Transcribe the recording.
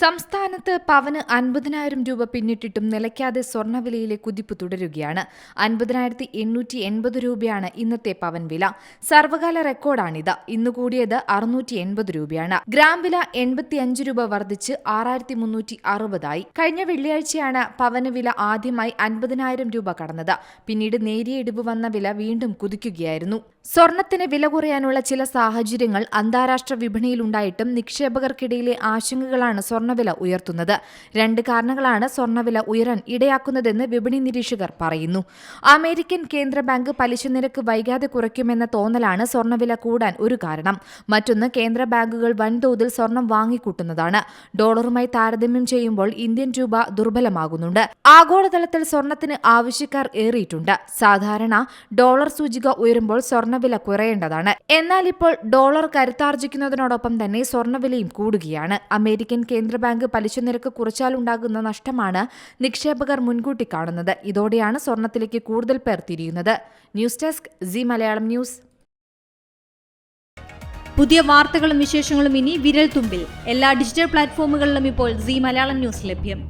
സംസ്ഥാനത്ത് പവന് അൻപതിനായിരം രൂപ പിന്നിട്ടിട്ടും നിലയ്ക്കാതെ സ്വർണവിലയിലെ കുതിപ്പ് തുടരുകയാണ്. അൻപതിനായിരത്തി എണ്ണൂറ്റി എൺപത് രൂപയാണ് ഇന്നത്തെ പവൻ വില. സർവകാല റെക്കോർഡാണിത്. ഇന്ന് കൂടിയത് അറുന്നൂറ്റി എൺപത് രൂപയാണ്. ഗ്രാം വില എൺപത്തിയഞ്ച് രൂപ വർദ്ധിച്ച് ആറായിരത്തി മുന്നൂറ്റി അറുപതായി. കഴിഞ്ഞ വെള്ളിയാഴ്ചയാണ് പവന് വില ആദ്യമായി അൻപതിനായിരം രൂപ കടന്നത്. പിന്നീട് നേരിയ ഇടിവ് വന്ന വില വീണ്ടും കുതിക്കുകയായിരുന്നു. സ്വർണത്തിന് വില കുറയാനുള്ള ചില സാഹചര്യങ്ങൾ അന്താരാഷ്ട്ര വിപണിയിലുണ്ടായിട്ടും നിക്ഷേപകർക്കിടയിലെ ആശങ്കകളാണ് സ്വർണവില ഉയർത്തുന്നത്. രണ്ട് കാരണങ്ങളാണ് സ്വർണവില ഉയരാൻ ഇടയാക്കുന്നതെന്ന് വിപണി നിരീക്ഷകർ പറയുന്നു. അമേരിക്കൻ കേന്ദ്ര ബാങ്ക് പലിശ നിരക്ക് വൈകാതെ കുറയ്ക്കുമെന്ന തോന്നലാണ് സ്വർണവില കൂടാൻ ഒരു കാരണം. മറ്റൊന്ന് കേന്ദ്ര ബാങ്കുകൾ വൻതോതിൽ സ്വർണം വാങ്ങിക്കൂട്ടുന്നതാണ്. ഡോളറുമായി താരതമ്യം ചെയ്യുമ്പോൾ ഇന്ത്യൻ രൂപ ദുർബലമാകുന്നുണ്ട്. ആഗോളതലത്തിൽ സ്വർണത്തിന് ആവശ്യക്കാർ ഏറിയിട്ടുണ്ട്. സാധാരണ ഡോളർ സൂചിക ഉയരുമ്പോൾ സ്വർണവില കുറയേണ്ടതാണ്. എന്നാൽ ഇപ്പോൾ ഡോളർ കരുത്താർജിക്കുന്നതിനോടൊപ്പം തന്നെ സ്വർണവിലയും കൂടുകയാണ്. അമേരിക്കൻ കേന്ദ്ര ബാങ്ക് പലിശ നിരക്ക് കുറച്ചാലുണ്ടാകുന്ന നഷ്ടമാണ് നിക്ഷേപകർ മുൻകൂട്ടി കാണുന്നത്. ഇതോടെയാണ് സ്വർണത്തിലേക്ക് കൂടുതൽ പേർ തിരിയുന്നത്. News desk Zee Malayalam news. പുതിയ വാർത്തകളും വിശേഷങ്ങളും ഇനി വിരൽ തുമ്പിൽ. എല്ലാ ഡിജിറ്റൽ പ്ലാറ്റ്ഫോമുകളിലും ഇപ്പോൾ സി മലയാളം ന്യൂസ് ലഭ്യം.